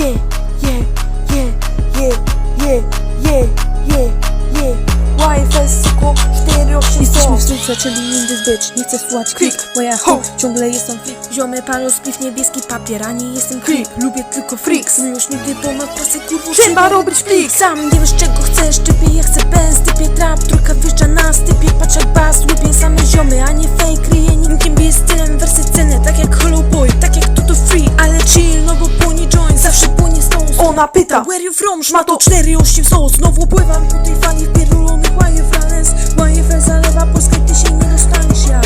yeah, yeah, yeah, yeah, yeah, yeah, yeah, yeah. YFS Soko 480 Jesteśmy w strójce, czyli nigdy zbyć. Nie chcę słuchać klik, Klik. bo ja Ho. ciągle jestem flik Ziomy palo spliw, niebieski papier, a nie jestem Klik. Lubię tylko freaks, no już nigdy ponad pasy kurwo Trzeba robić flik. Sam nie wiesz czego chcesz, typie ja chcę bez Typie trap, trójka wyższa nas Typie patrz jak bas, łypie same ziomy A nie fake, Ona pyta Where you from? Szmato 4-8 sos Znowu pływam po tej fali wpierdolonych YFLS YFL zalewa Polskę, ty się nie dostaniesz ja.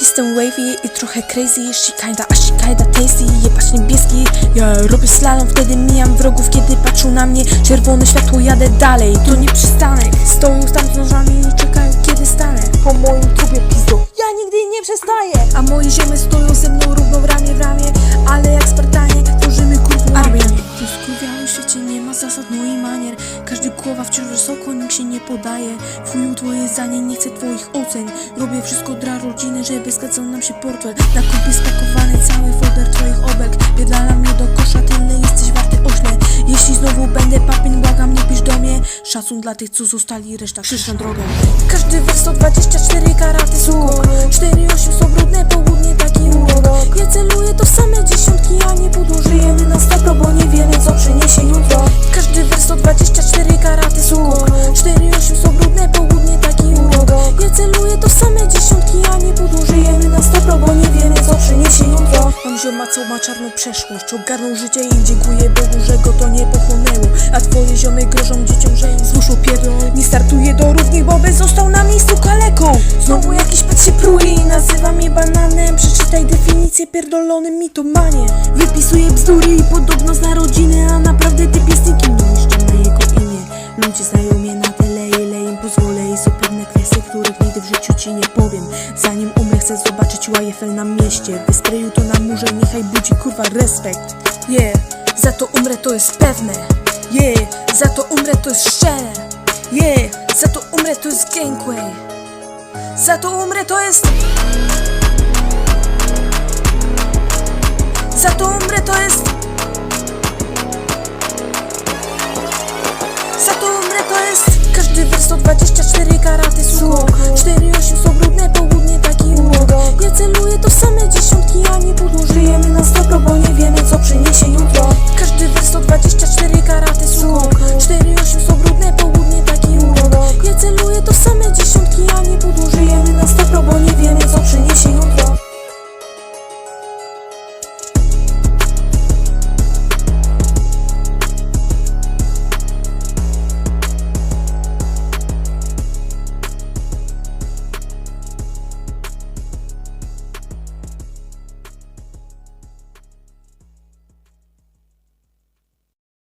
Jestem wavy i trochę crazy She kinda, a she kinda tasty Jebać niebieski. Ja robię slalom, wtedy mijam wrogów Kiedy patrzą na mnie. Czerwone światło, jadę dalej To nie przystanek. Stoją tam z nożami i czekają kiedy stanę. Po moim trupie pizdo. Ja nigdy nie przestaję. A moje ziomy stoją ze mną równo nikt się nie podaje. Chuju twoje zdanie, nie chcę twoich ocen. Robię wszystko dla rodziny, żeby zgadzał nam się portfel. Na kupie spakowany cały folder twoich obek Biedala mnie do kosza, tyle jesteś warty ośle. Jeśli znowu będę papien, błagam nie pisz do mnie. Szacun dla tych, co zostali, reszta przyszłą drogą. Każdy wers to 24 karaty, suko 4-8 Mam zioma, co ma czarną przeszłość Ogarnął życie i dziękuję Bogu, że go to nie pochłonęło. A twoje ziomy grożą dzieciom, że im zmuszą pierdol. Nie startuje do równych, bo by został na miejscu kaleką. Znowu jakiś pet się pruje i nazywa mnie bananem. Przeczytaj definicję pierdolonym mitomanie. Wypisuje bzdury i podobno zna rodzinę A naprawdę typ jest nie powiem. Zanim umrę chcę zobaczyć YFL na mieście. Wyspreju to na murze, niechaj budzi kurwa respekt. Yeah, za to umrę to jest pewne. Yeah, za to umrę to jest szczere. Yeah, za to umrę to jest gangway Za to umrę to jest Za to umrę to jest Za to umrę to jest Każdy wers to 24 karaty suko 4-8 są brudne, południe taki